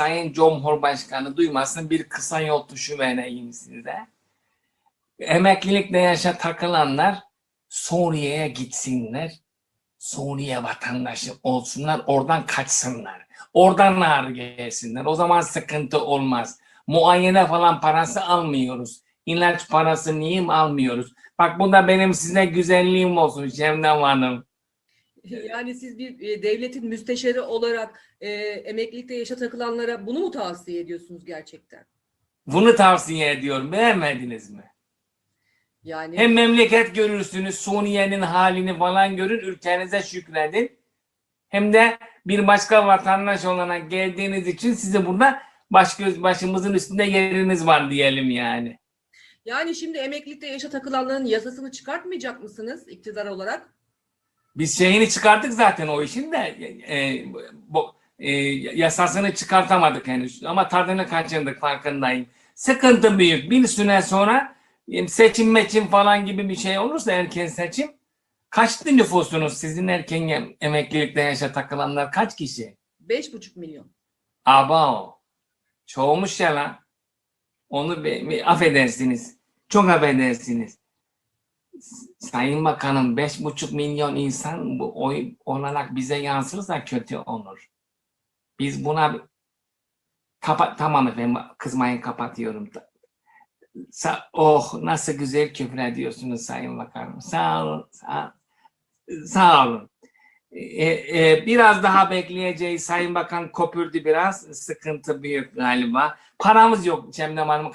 Sayın Cumhurbaşkanı duymasın bir kısa yol tuşu vereyim size. Emeklilikte yaşa takılanlar Suriye'ye gitsinler. Suriye vatandaşı olsunlar, oradan kaçsınlar. Oradan ağır gelsinler. O zaman sıkıntı olmaz. Muayene falan parası almıyoruz. İlaç parası niye almıyoruz? Bak bu da benim size güzelliğim olsun Şevnem Hanım. Yani siz bir e, devletin müsteşarı olarak e, emeklilikte yaşa takılanlara bunu mu tavsiye ediyorsunuz gerçekten? Bunu tavsiye ediyorum. Beğenmediniz mi? Yani Hem memleket görürsünüz, Suriye'nin halini falan görün, ülkenize şükredin. Hem de bir başka vatandaş olarak geldiğiniz için size burada baş göz, başımızın üstünde yeriniz var diyelim yani. yani şimdi emeklilikte yaşa takılanların yasasını çıkartmayacak mısınız iktidar olarak? Biz şeyini çıkarttık zaten o işin de e, bu, e, yasasını çıkartamadık henüz ama tadını kaçırdık farkındayım. Sıkıntı büyük. Bir süre sonra e, seçim meçim falan gibi bir şey olursa erken seçim kaçtı nüfusunuz sizin erken em- emeklilikte yaşa takılanlar kaç kişi? 5,5 milyon. Aba o. Çoğumuş ya lan. Onu bir affedersiniz. Çok affedersiniz. Sayın Bakanım beş buçuk milyon insan bu oy olarak bize yansırsa kötü olur. Biz buna kapat tamam efendim kızmayın kapatıyorum. Sa oh nasıl güzel küfür ediyorsunuz Sayın Bakanım. Sağ olun. Sağ, sağ olun. E, e, biraz daha bekleyeceğiz. Sayın Bakan kopürdü biraz. Sıkıntı büyük galiba. Paramız yok Cemile Hanım.